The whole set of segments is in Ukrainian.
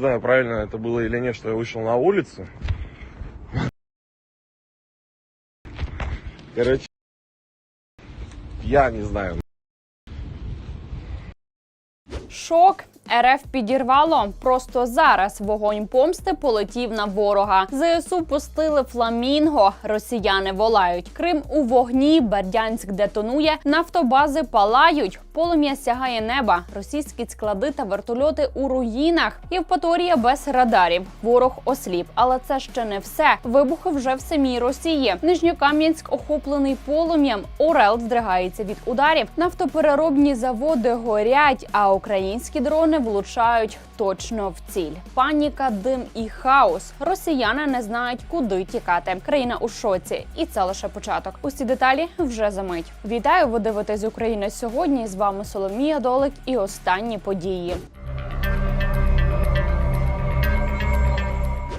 Не знаю, правильно это было или нет, что я вышел на улицу. Короче, я не знаю. Шок РФ підірвало. Просто зараз вогонь помсти полетів на ворога. ЗСУ пустили фламінго. Росіяни волають. Крим у вогні. Бердянськ детонує. Нафтобази палають. Полум'я сягає неба. Російські склади та вертольоти у руїнах. Євпаторія без радарів. Ворог осліп. Але це ще не все. Вибухи вже в самій Росії. Нижньокам'янськ охоплений полум'ям. Орел здригається від ударів. Нафтопереробні заводи горять, а українські дрони влучають точно в ціль. Паніка, дим і хаос. Росіяни не знають, куди тікати. Країна у шоці, і це лише початок. Усі деталі вже за мить. Вітаю! Ви дивитесь Україна сьогодні. З вами Соломія Долик і останні події.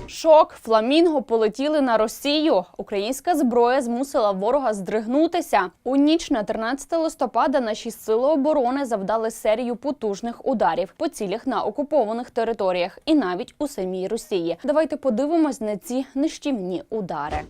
Шок фламінго полетіли на Росію. Українська зброя змусила ворога здригнутися. У ніч на 13 листопада наші сили оборони завдали серію потужних ударів по цілях на окупованих територіях і навіть у самій Росії. Давайте подивимось на ці нищівні удари.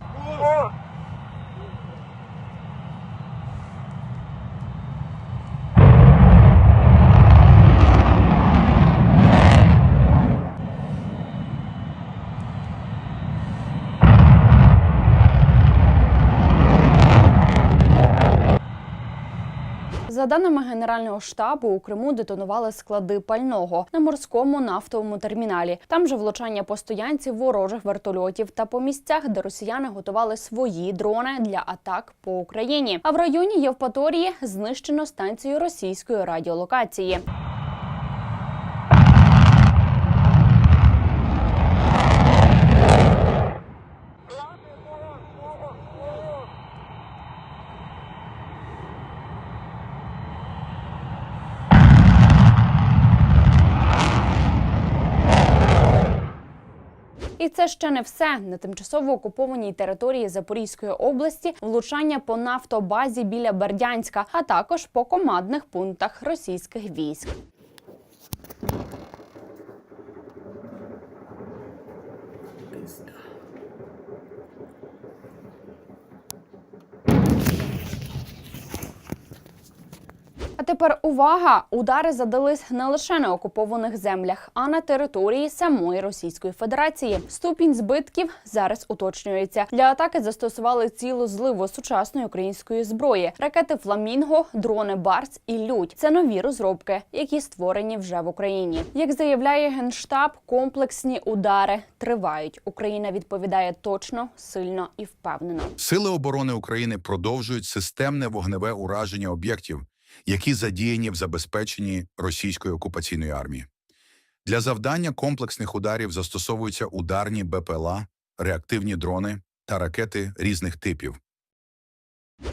За даними Генерального штабу, у Криму детонували склади пального на морському нафтовому терміналі. Там же влучання по стоянці ворожих вертольотів та по місцях, де росіяни готували свої дрони для атак по Україні. А в районі Євпаторії знищено станцію російської радіолокації. І це ще не все. На тимчасово окупованій території Запорізької області влучання по нафтобазі біля Бердянська, а також по командних пунктах російських військ. Тепер увага! Удари задались не лише на окупованих землях, а на території самої Російської Федерації. Ступінь збитків зараз уточнюється. Для атаки застосували цілу зливу сучасної української зброї: ракети Фламінго, дрони Барс і Людь. Це нові розробки, які створені вже в Україні. Як заявляє генштаб, комплексні удари тривають. Україна відповідає точно, сильно і впевнено. Сили оборони України продовжують системне вогневе ураження об'єктів, які задіяні в забезпеченні російської окупаційної армії. Для завдання комплексних ударів застосовуються ударні БПЛА, реактивні дрони та ракети різних типів.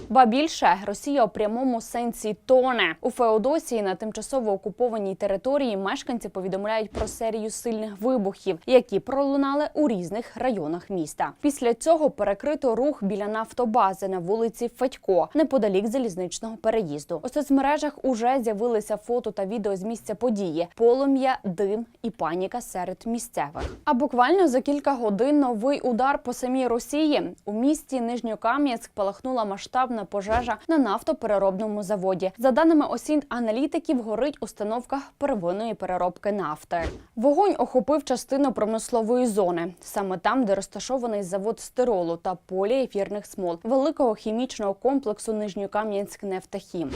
Ба більше Росія у прямому сенсі тоне у Феодосії на тимчасово окупованій території. Мешканці повідомляють про серію сильних вибухів, які пролунали у різних районах міста. Після цього перекрито рух біля нафтобази на вулиці Федько, неподалік залізничного переїзду. У соцмережах уже з'явилися фото та відео з місця події: полум'я, дим і паніка серед місцевих. А буквально за кілька годин новий удар по самій Росії у місті Нижньокам'янськ палахнула масштабна пожежа на нафтопереробному заводі. За даними осінь аналітиків, горить установка первинної переробки нафти. Вогонь охопив частину промислової зони, саме там, де розташований завод стиролу та поліефірних смол великого хімічного комплексу Нижньокам'янськ Нефтахім.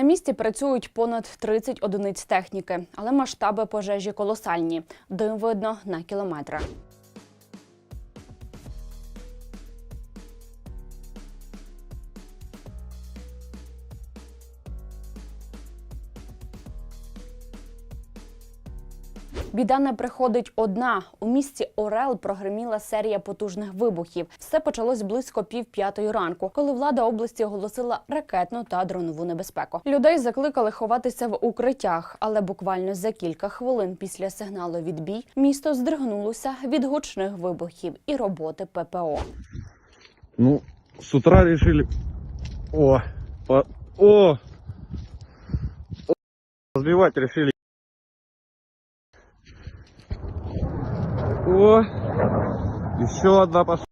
На місці працюють понад 30 одиниць техніки, але масштаби пожежі колосальні. Дим видно на кілометри. Біда не приходить одна. У місті Орел прогреміла серія потужних вибухів. Все почалось близько пів п'ятої ранку, коли влада області оголосила ракетну та дронову небезпеку. Людей закликали ховатися в укриттях, але буквально за кілька хвилин після сигналу відбій місто здригнулося від гучних вибухів і роботи ППО. Ну, с утра решили... О, о, О, разбивать решили. О, еще одна пошла.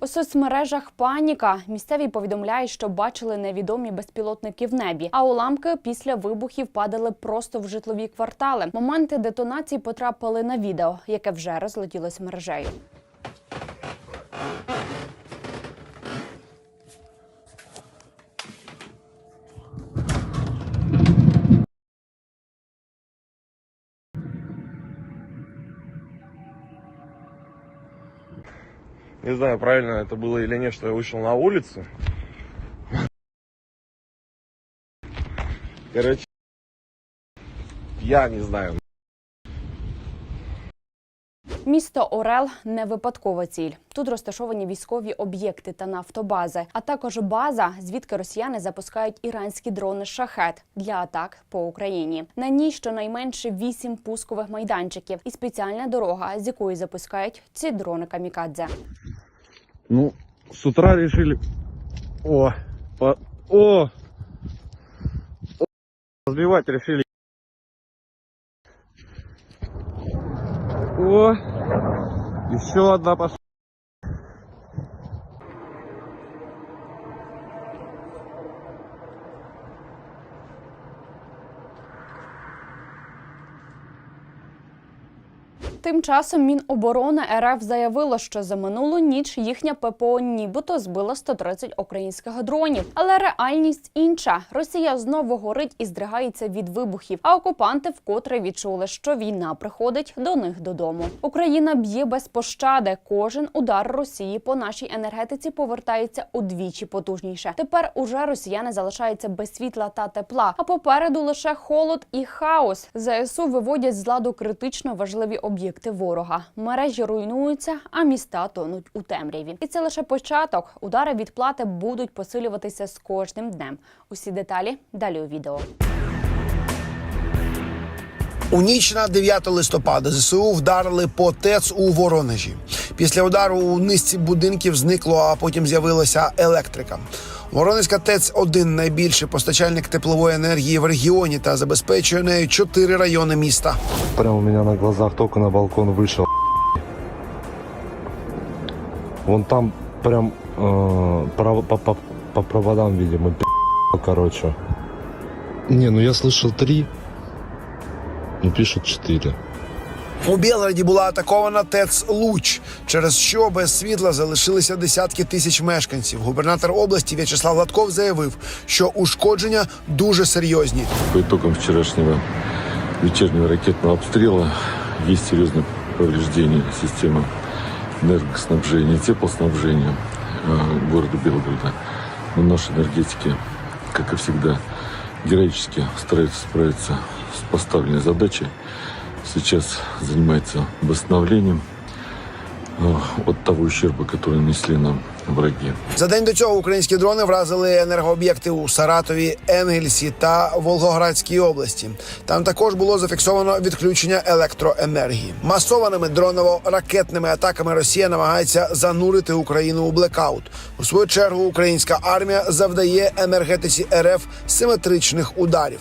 У соцмережах паніка. Місцеві повідомляють, що бачили невідомі безпілотники в небі, а уламки після вибухів падали просто в житлові квартали. Моменти детонації потрапили на відео, яке вже розлетілось мережею. Не знаю, правильно это было или нет, что я вышел на улицу. Короче, я не знаю. Місто Орел не випадкова ціль. Тут розташовані військові об'єкти та нафтобази, а також база, звідки росіяни запускають іранські дрони шахет для атак по Україні. На ній щонайменше вісім пускових майданчиків і спеціальна дорога, з якої запускають ці дрони камікадзе. Ну, с утра решили... О, по- о, О, разбивать решили. О, еще одна пошла. Тим часом Міноборони РФ заявило, що за минулу ніч їхня ППО нібито збила 130 українських дронів. Але реальність інша: Росія знову горить і здригається від вибухів. А окупанти вкотре відчули, що війна приходить до них додому. Україна б'є без пощади. Кожен удар Росії по нашій енергетиці повертається удвічі потужніше. Тепер уже росіяни залишаються без світла та тепла. А попереду лише холод і хаос. ЗСУ виводять з ладу критично важливі об'єкти ворога. Мережі руйнуються, а міста тонуть у темряві. І це лише початок. Удари відплати будуть посилюватися з кожним днем. Усі деталі далі у відео. У ніч на 9 листопада ЗСУ вдарили по ТЕЦ у Воронежі. Після удару у низці будинків зникло, а потім з'явилася електрика. Воронезька ТЕЦ один найбільший постачальник теплової енергії в регіоні та забезпечує нею чотири райони міста. Прямо у меня на глазах только на балкон вышел. Вон там прям э, право- по, по- по проводам, видимо, пи***, короче. Не, ну я слышал три. Ну пишут четыре. У Білграді була атакована ТЕЦ Луч, через що без світла залишилися десятки тисяч мешканців. Губернатор області В'ячеслав Латков заявив, що ушкодження дуже серйозні. По итогам вчерашнего вечернего ракетного обстрела есть серьезное повреждение системы энергоснабжения, теплоснабжения э, города Белгорода. Но наши энергетики, как и всегда, героически стараются справиться с поставленной задачей. Сейчас занимается восстановлением э, от того ущерба, который нанесли нам враги. За день до цього українські дрони вразили енергооб'єкти у Саратові, Енгельсі та Волгоградській області. Там також було зафіксовано відключення електроенергії. Масованими дроново-ракетними атаками Росія намагається занурити Україну у блекаут. У свою чергу українська армія завдає енергетиці РФ симетричних ударів.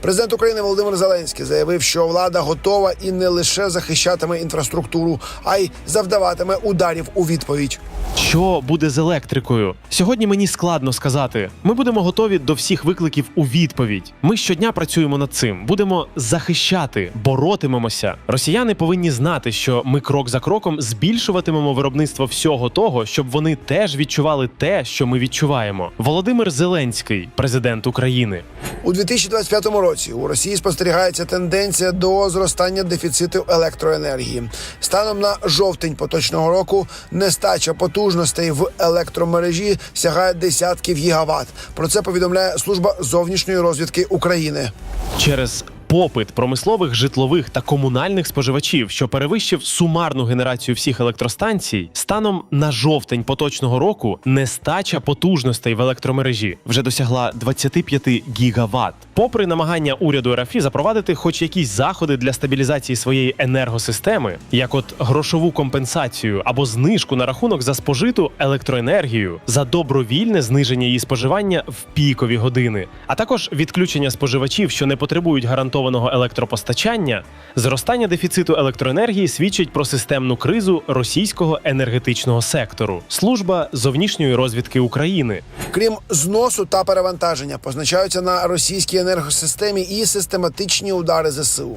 Президент України Володимир Зеленський заявив, що влада готова і не лише захищатиме інфраструктуру, а й завдаватиме ударів у відповідь. Що буде з електрикою? Сьогодні мені складно сказати. Ми будемо готові до всіх викликів у відповідь. Ми щодня працюємо над цим, будемо захищати, боротимемося. Росіяни повинні знати, що ми крок за кроком збільшуватимемо виробництво всього того, щоб вони теж відчували те, що ми відчуваємо. Володимир Зеленський, президент України. У 2025 році у Росії спостерігається тенденція до зростання дефіциту електроенергії. Станом на жовтень поточного року нестача потужностей в електромережі сягає десятків гігават. Про це повідомляє служба зовнішньої розвідки України. через попит промислових, житлових та комунальних споживачів, що перевищив сумарну генерацію всіх електростанцій, станом на жовтень поточного року нестача потужностей в електромережі вже досягла 25 гігават. Попри намагання уряду РФ запровадити хоч якісь заходи для стабілізації своєї енергосистеми, як от грошову компенсацію або знижку на рахунок за спожиту електроенергію, за добровільне зниження її споживання в пікові години, а також відключення споживачів, що не потребують гарантованого електропостачання, зростання дефіциту електроенергії свідчить про системну кризу російського енергетичного сектору. Служба зовнішньої розвідки України Крім зносу та перевантаження, позначаються на російській енергосистемі і систематичні удари ЗСУ.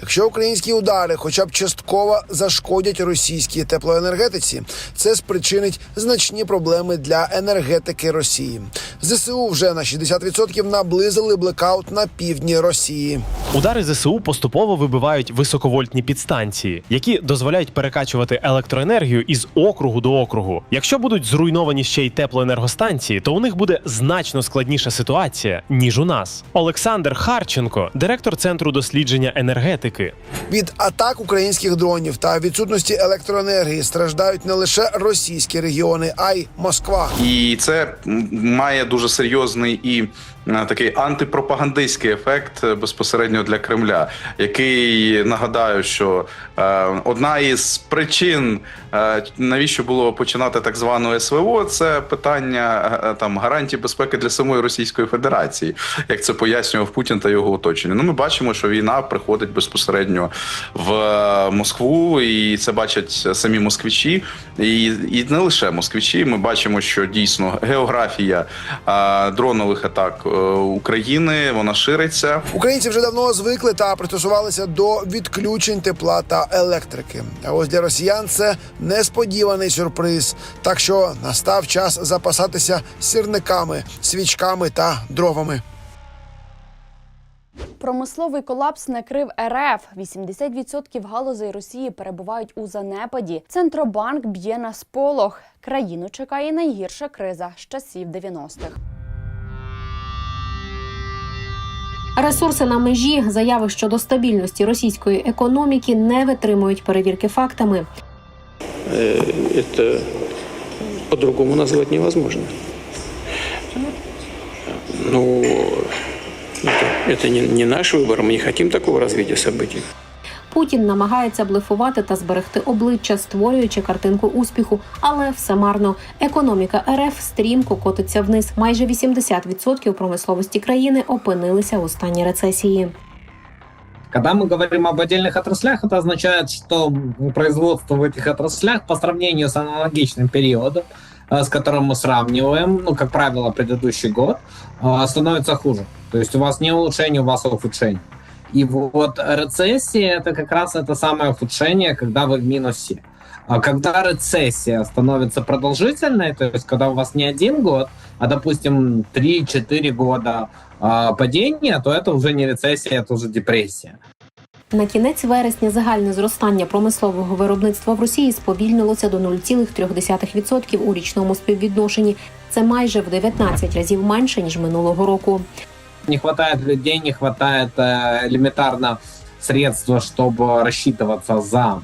Якщо українські удари, хоча б частково зашкодять російській теплоенергетиці, це спричинить значні проблеми для енергетики Росії. ЗСУ вже на 60% наблизили блекаут на півдні Росії. Удари ЗСУ поступово вибивають високовольтні підстанції, які дозволяють перекачувати електроенергію із округу до округу. Якщо будуть зруйновані ще й теплоенергостанції, то у них буде значно складніша ситуація ніж у нас. Олександр Харченко, директор центру дослідження енергетики. Від атак українських дронів та відсутності електроенергії страждають не лише російські регіони, а й Москва. І це має дуже серйозний і такий антипропагандистський ефект е, безпосередньо для Кремля, який нагадаю, що е, одна із причин, е, навіщо було починати так звану СВО, це питання там гарантій безпеки для самої Російської Федерації, як це пояснював Путін та його оточення. Ну, ми бачимо, що війна приходить безпосередньо в Москву, і це бачать самі москвичі, і, і не лише москвичі. Ми бачимо, що дійсно географія дронових атак України вона шириться. Українці вже давно звикли та пристосувалися до відключень тепла та електрики. А ось для росіян це несподіваний сюрприз. Так що настав час запасатися сірниками, свічками та дровами. Промисловий колапс накрив РФ. 80% галузей Росії перебувають у занепаді. Центробанк б'є на сполох. Країну чекає найгірша криза з часів 90-х. Ресурси на межі заяви щодо стабільності російської економіки не витримують перевірки фактами. Э, это по-другому назвать невозможно. Ну, это, это не, не наш выбор, мы не хотим такого развития событий. Путін намагається блефувати та зберегти обличчя, створюючи картинку успіху, але все марно. Економіка РФ стрімко котиться вниз. Майже 80% промисловості країни опинилися у стані рецесії. Когда мы говорим об отдельных отраслях, это означает, что производство в этих отраслях по сравнению с аналогичным периодом, э, с которым мы сравниваем, ну, как правило, предыдущий год, э, становится хуже. То есть у вас не улучшение, у вас ухудшение. И вот рецессия это как раз это самое ухудшение, когда вы в минусе. А когда рецессия становится продолжительной, то есть когда у вас не один год, а, допустим, 3-4 года а, падения, то это уже не рецессия, это уже депрессия. На кінець вересня загальне зростання промислового виробництва в Росії сповільнилося до 0,3% у річному співвідношенні. Це майже в 19 разів менше ніж минулого року. Не хватает людей, не хватает э, элементарно средства, чтобы рассчитываться за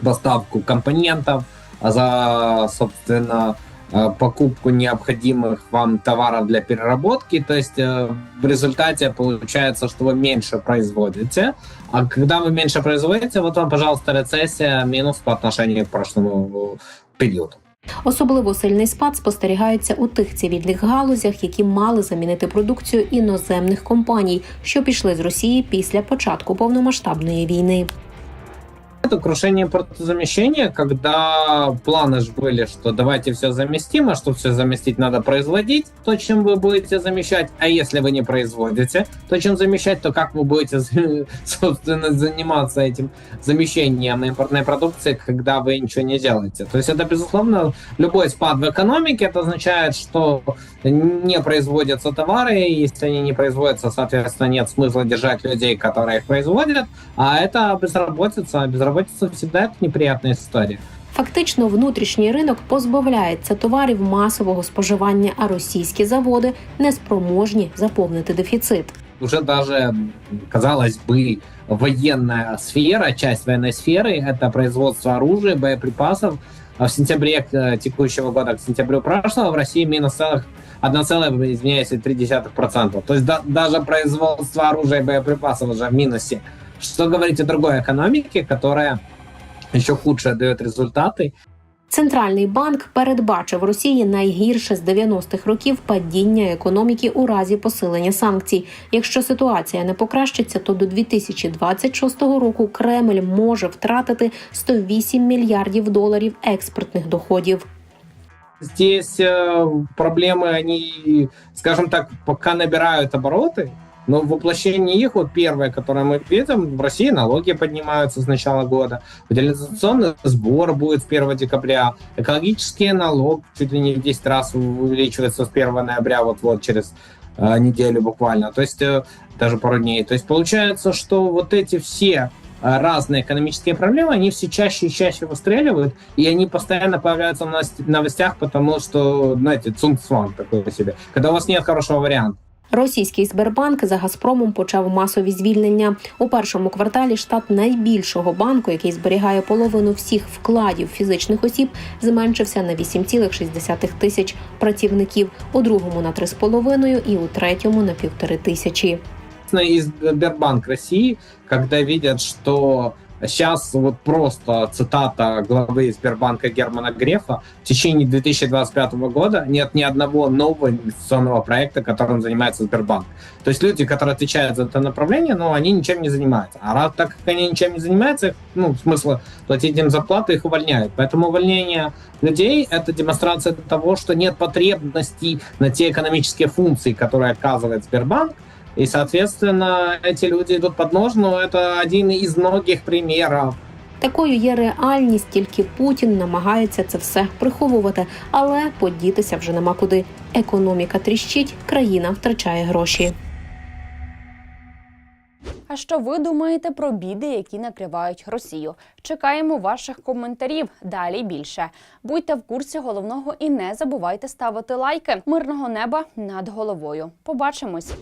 доставку компонентов, за, собственно, э, покупку необходимых вам товаров для переработки. То есть э, в результате получается, что вы меньше производите. А когда вы меньше производите, вот вам, пожалуйста, рецессия минус по отношению к прошлому периоду. Особливо сильний спад спостерігається у тих цивільних галузях, які мали замінити продукцію іноземних компаній, що пішли з Росії після початку повномасштабної війни. Это крушение импортозамещения, когда планы же были, что давайте все заместим, а чтобы все заместить, надо производить то, чем вы будете замещать. А если вы не производите то, чем замещать, то как вы будете, собственно, заниматься этим замещением импортной продукции, когда вы ничего не делаете? То есть это, безусловно, любой спад в экономике, это означает, что не производятся товары, и если они не производятся, соответственно, нет смысла держать людей, которые их производят, а это безработица. А Безработица всегда это неприятная история. Фактично, внутрішній ринок позбавляється товарів масового споживання, а російські заводи неспроможні заповнити дефіцит. уже даже, казалось бы, военная сфера, часть военной сферы, это производство оружия, боеприпасов. А в сентябре э, текущего года к сентябрю прошлого в России минус целых 1,3%. То есть да- даже производство оружия и боеприпасов уже в минусе. Что говорить о другой экономике, которая еще худше дает результаты. Центральний банк передбачив Росії найгірше з 90-х років падіння економіки у разі посилення санкцій. Якщо ситуація не покращиться, то до 2026 року Кремль може втратити 108 мільярдів доларів експортних доходів. Здесь э, проблемы, они, скажем так, пока набирают обороты, Но в воплощении их, вот первое, которое мы видим, в России налоги поднимаются с начала года, утилизационный сбор будет с 1 декабря, экологический налог чуть ли не в 10 раз увеличивается с 1 ноября, вот-вот через э, неделю буквально, то есть э, даже пару дней. То есть получается, что вот эти все э, разные экономические проблемы, они все чаще и чаще выстреливают, и они постоянно появляются в новостях, потому что, знаете, цунцван такой себе, когда у вас нет хорошего варианта. Російський Сбербанк за Газпромом почав масові звільнення. У першому кварталі штат найбільшого банку, який зберігає половину всіх вкладів фізичних осіб, зменшився на 8,6 тисяч працівників, у другому на 3,5 і у третьому на півтори тисячі. И Сбербанк России, когда видят, что сейчас вот просто цитата главы Сбербанка Германа Грефа, в течение 2025 года нет ни одного нового инвестиционного проекта, которым занимается Сбербанк. То есть люди, которые отвечают за это направление, ну, они ничем не занимаются. А раз так как они ничем не занимаются, их, ну, смысла платить им зарплату, их увольняют. Поэтому увольнение людей – это демонстрация того, что нет потребностей на те экономические функции, которые оказывает Сбербанк, и, соответственно, эти люди идут под нож, но это один из многих примеров. Такою є реальність, тільки Путін намагається це все приховувати, але подітися вже нема куди. Економіка тріщить, країна втрачає гроші. А що ви думаєте про біди, які накривають Росію? Чекаємо ваших коментарів. Далі більше. Будьте в курсі головного і не забувайте ставити лайки. Мирного неба над головою. Побачимось.